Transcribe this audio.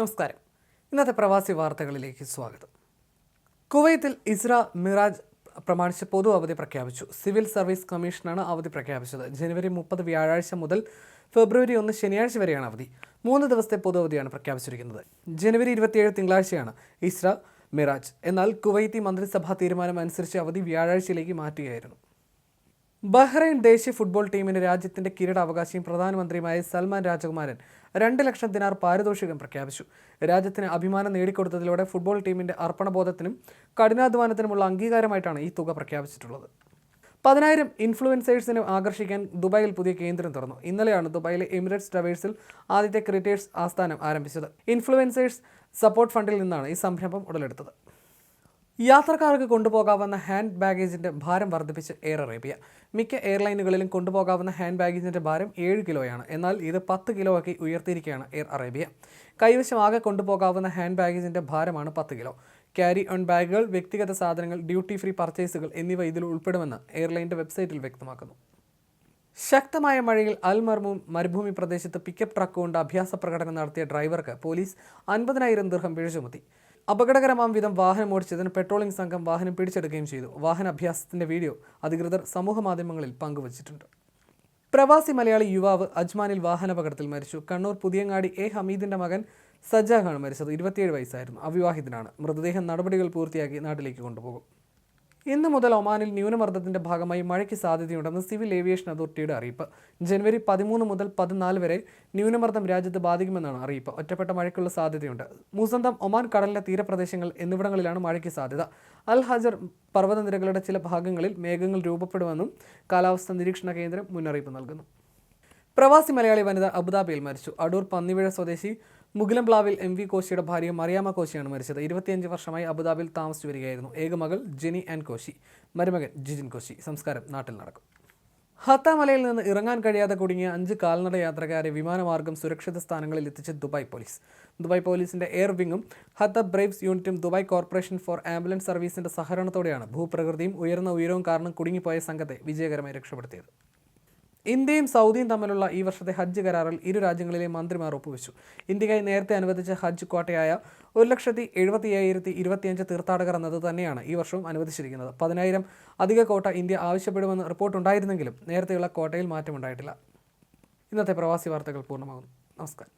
നമസ്കാരം. ഇന്നത്തെ പ്രവാസി വാർത്തകളിലേക്ക് സ്വാഗതം. കുവൈത്തിൽ ഇസ്ര മിറാജ് പ്രമാണിച്ച് പൊതു അവധി പ്രഖ്യാപിച്ചു. സിവിൽ സർവീസ് കമ്മീഷനാണ് അവധി പ്രഖ്യാപിച്ചത്. ജനുവരി മുപ്പത് വ്യാഴാഴ്ച മുതൽ ഫെബ്രുവരി ഒന്ന് ശനിയാഴ്ച വരെയാണ് അവധി. മൂന്ന് ദിവസത്തെ പൊതു അവധിയാണ് പ്രഖ്യാപിച്ചിരിക്കുന്നത്. ജനുവരി ഇരുപത്തിയേഴ് തിങ്കളാഴ്ചയാണ് ഇസ്ര മിറാജ്. എന്നാൽ കുവൈത്തി മന്ത്രിസഭാ തീരുമാനം അനുസരിച്ച് അവധി വ്യാഴാഴ്ചയിലേക്ക് മാറ്റുകയായിരുന്നു. ബഹ്റൈൻ ദേശീയ ഫുട്ബോൾ ടീമിന് രാജ്യത്തിന്റെ കിരീടാവകാശിയും പ്രധാനമന്ത്രിയുമായ സൽമാൻ രാജകുമാരൻ രണ്ട് ലക്ഷം ദിനാർ പാരിതോഷികം പ്രഖ്യാപിച്ചു. രാജ്യത്തിന് അഭിമാനം നേടിക്കൊടുത്തതിലൂടെ ഫുട്ബോൾ ടീമിന്റെ അർപ്പണബോധത്തിനും കഠിനാധ്വാനത്തിനുമുള്ള അംഗീകാരമായിട്ടാണ് ഈ തുക പ്രഖ്യാപിച്ചിട്ടുള്ളത്. പതിനായിരം ഇൻഫ്ലുവൻസേഴ്സിനെ ആകർഷിക്കാൻ ദുബായിൽ പുതിയ കേന്ദ്രം തുറന്നു. ഇന്നലെയാണ് ദുബായിലെ എമിറേറ്റ്സ് ടവേഴ്സിൽ ആദ്യത്തെ ക്രിക്കറ്റേഴ്സ് ആസ്ഥാനം ആരംഭിച്ചത്. ഇൻഫ്ലുവൻസേഴ്സ് സപ്പോർട്ട് ഫണ്ടിൽ നിന്നാണ് ഈ സംരംഭം ഉടലെടുത്തത്. യാത്രക്കാർക്ക് കൊണ്ടുപോകാവുന്ന ഹാൻഡ് ബാഗേജിന്റെ ഭാരം വർദ്ധിപ്പിച്ച് എയർ അറേബ്യ മിക്ക എയർലൈനുകളിലും കൊണ്ടുപോകാവുന്ന ഹാൻഡ് ബാഗേജിന്റെ ഭാരം ഏഴ് കിലോയാണ്. എന്നാൽ ഇത് പത്ത് കിലോ ആക്കി ഉയർത്തിയിരിക്കുകയാണ് എയർ അറേബ്യ. കൈവശം ആകെ കൊണ്ടുപോകാവുന്ന ഹാൻഡ് ബാഗേജിന്റെ ഭാരമാണ് പത്ത് കിലോ. ക്യാരി ഓൺ ബാഗുകൾ വ്യക്തിഗത സാധനങ്ങൾ ഡ്യൂട്ടി ഫ്രീ പർച്ചേസുകൾ എന്നിവ ഇതിൽ ഉൾപ്പെടുമെന്ന് എയർലൈന്റെ വെബ്സൈറ്റിൽ വ്യക്തമാക്കുന്നു. ശക്തമായ മഴയിൽ അൽ മർമൂം മരുഭൂമി പ്രദേശത്ത് പിക്കപ്പ് ട്രക്ക് കൊണ്ട് അഭ്യാസ പ്രകടനം നടത്തിയ ഡ്രൈവർക്ക് പോലീസ് അൻപതിനായിരം ദീർഘം പിഴ ചുമത്തി. അപകടകരമാം വിധം വാഹനം ഓടിച്ചതിന് പെട്രോളിംഗ് സംഘം വാഹനം പിടിച്ചെടുക്കുകയും ചെയ്തു. വാഹന അഭ്യാസത്തിന്റെ വീഡിയോ അധികൃതർ സമൂഹ മാധ്യമങ്ങളിൽ പങ്കുവച്ചിട്ടുണ്ട്. പ്രവാസി മലയാളി യുവാവ് അജ്മാനിൽ വാഹനാപകടത്തിൽ മരിച്ചു. കണ്ണൂർ പുതിയങ്ങാടി എ ഹമീദിന്റെ മകൻ സജ്ജാഖാണ് മരിച്ചത്. ഇരുപത്തിയേഴ് വയസ്സായിരുന്നു. അവിവാഹിതനാണ്. മൃതദേഹം നടപടികൾ പൂർത്തിയാക്കി നാട്ടിലേക്ക് കൊണ്ടുപോകും. ഇന്ന് മുതൽ ഒമാനിൽ ന്യൂനമർദ്ദത്തിന്റെ ഭാഗമായി മഴയ്ക്ക് സാധ്യതയുണ്ടെന്ന് സിവിൽ ഏവിയേഷൻ അതോറിറ്റിയുടെ അറിയിപ്പ്. ജനുവരി പതിമൂന്ന് മുതൽ പതിനാല് വരെ ന്യൂനമർദ്ദം രാജ്യത്ത് ബാധിക്കുമെന്നാണ് അറിയിപ്പ്. ഒറ്റപ്പെട്ട മഴയ്ക്കുള്ള സാധ്യതയുണ്ട്. മൂസന്തം ഒമാൻ കടലിലെ തീരപ്രദേശങ്ങൾ എന്നിവിടങ്ങളിലാണ് മഴയ്ക്ക് സാധ്യത. അൽ ഹജർ പർവതനിരകളുടെ ചില ഭാഗങ്ങളിൽ മേഘങ്ങൾ രൂപപ്പെടുമെന്നും കാലാവസ്ഥാ നിരീക്ഷണ കേന്ദ്രം മുന്നറിയിപ്പ് നൽകുന്നു. പ്രവാസി മലയാളി വനിത അബുദാബിയിൽ മരിച്ചു. അടൂർ പന്നിവിഴ സ്വദേശി മുഗലംപ്ലാവിൽ എം വി കോശിയുടെ ഭാര്യ മറിയാമ കോശിയാണ് മരിച്ചത്. ഇരുപത്തിയഞ്ച് വർഷമായി അബുദാബിയിൽ താമസിച്ചു വരികയായിരുന്നു. ഏകമകൾ ജെനി ആൻഡ് കോശി. മരുമകൻ ജിജിൻ കോശി. സംസ്കാരം നാട്ടിൽ നടക്കും. ഹത്താമലയിൽ നിന്ന് ഇറങ്ങാൻ കഴിയാതെ കുടുങ്ങിയ അഞ്ച് കാൽനട യാത്രക്കാരെ വിമാനമാർഗം സുരക്ഷിത സ്ഥാനങ്ങളിൽ എത്തിച്ച് ദുബായ് പോലീസ്. ദുബായ് പോലീസിന്റെ എയർ വിങ്ങും ഹത്ത ബ്രേവ്സ് യൂണിറ്റും ദുബായ് കോർപ്പറേഷൻ ഫോർ ആംബുലൻസ് സർവീസിന്റെ സഹകരണത്തോടെയാണ് ഭൂപ്രകൃതിയും ഉയർന്ന ഉയരവും കാരണം കുടുങ്ങിപ്പോയ സംഘത്തെ വിജയകരമായി രക്ഷപ്പെടുത്തിയത്. ഇന്ത്യയും സൗദിയും തമ്മിലുള്ള ഈ വർഷത്തെ ഹജ്ജ് കരാറിൽ ഇരു രാജ്യങ്ങളിലെ മന്ത്രിമാർ ഒപ്പുവെച്ചു. ഇന്ത്യക്കായി നേരത്തെ അനുവദിച്ച ഹജ്ജ് കോട്ടയായ ഒരു ലക്ഷത്തി എഴുപത്തി അയ്യായിരത്തി ഇരുപത്തിയഞ്ച് തീർത്ഥാടകർ എന്നത് തന്നെയാണ് ഈ വർഷവും അനുവദിച്ചിരിക്കുന്നത്. പതിനായിരം അധിക കോട്ട ഇന്ത്യ ആവശ്യപ്പെടുമെന്ന് റിപ്പോർട്ടുണ്ടായിരുന്നെങ്കിലും നേരത്തെയുള്ള കോട്ടയിൽ മാറ്റമുണ്ടായിട്ടില്ല. ഇന്നത്തെ പ്രവാസി വാർത്തകൾ പൂർണമാകുന്നു. നമസ്കാരം.